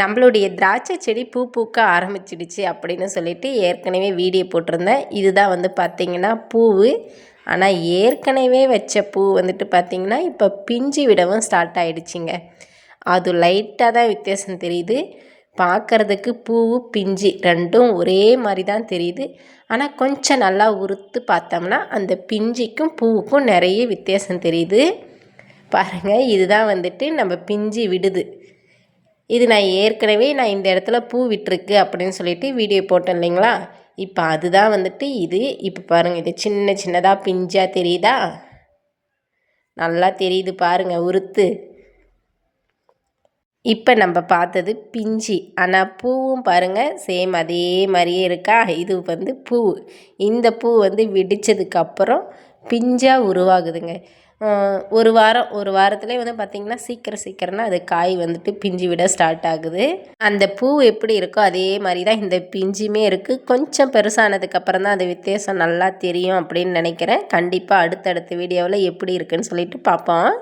நம்மளுடைய திராட்சை செடி பூ பூக்க ஆரம்பிச்சிடுச்சு அப்படின்னு சொல்லிட்டு ஏற்கனவே வீடியோ போட்டிருந்தேன். இதுதான் வந்து பார்த்திங்கன்னா பூவு. ஆனால் ஏற்கனவே வச்ச பூ வந்துட்டு பார்த்திங்கன்னா இப்போ பிஞ்சு விடவும் ஸ்டார்ட் ஆகிடுச்சிங்க அது லைட்டாக தான் வித்தியாசம் தெரியுது. பார்க்குறதுக்கு பூவு பிஞ்சு ரெண்டும் ஒரே மாதிரி தான் தெரியுது. ஆனால் கொஞ்சம் நல்லா உறுத்து பார்த்தோம்னா அந்த பிஞ்சிக்கும் பூவுக்கும் நிறைய வித்தியாசம் தெரியுது. பாருங்கள் இதுதான் வந்துட்டு நம்ம பிஞ்சு விடுது. இது நான் ஏற்கனவே நான் இந்த இடத்துல பூ விட்டுருக்கு அப்படின்னு சொல்லிட்டு வீடியோ போட்டேன் இல்லைங்களா? இப்போ அதுதான் வந்துட்டு இது. இப்போ பாருங்கள் இது சின்ன சின்னதாக பிஞ்சாக தெரியுதா? நல்லா தெரியுது பாருங்கள் உறுத்து இப்போ நம்ம பார்த்தது பிஞ்சி. ஆனால் பூவும் பாருங்கள் சேம் அதே மாதிரியே இருக்கா? இது வந்து பூ. இந்த பூ வந்து வெடித்ததுக்கப்புறம் பிஞ்சாக உருவாகுதுங்க. ஒரு வாரம் ஒரு வாரத்துலேயே வந்து பார்த்திங்கன்னா சீக்கிரம் சீக்கிரம்னா அது காய் வந்துட்டு பிஞ்சு விட ஸ்டார்ட் ஆகுது. அந்த பூ எப்படி இருக்கோ அதே மாதிரி தான் இந்த பிஞ்சுமே இருக்குது கொஞ்சம் பெருசானதுக்கப்புறம் தான் அது வித்தியாசம் நல்லா தெரியும் அப்படின்னு நினைக்கிறேன். கண்டிப்பாக அடுத்தடுத்த வீடியோவில் எப்படி இருக்குன்னு சொல்லிட்டு பார்ப்போம்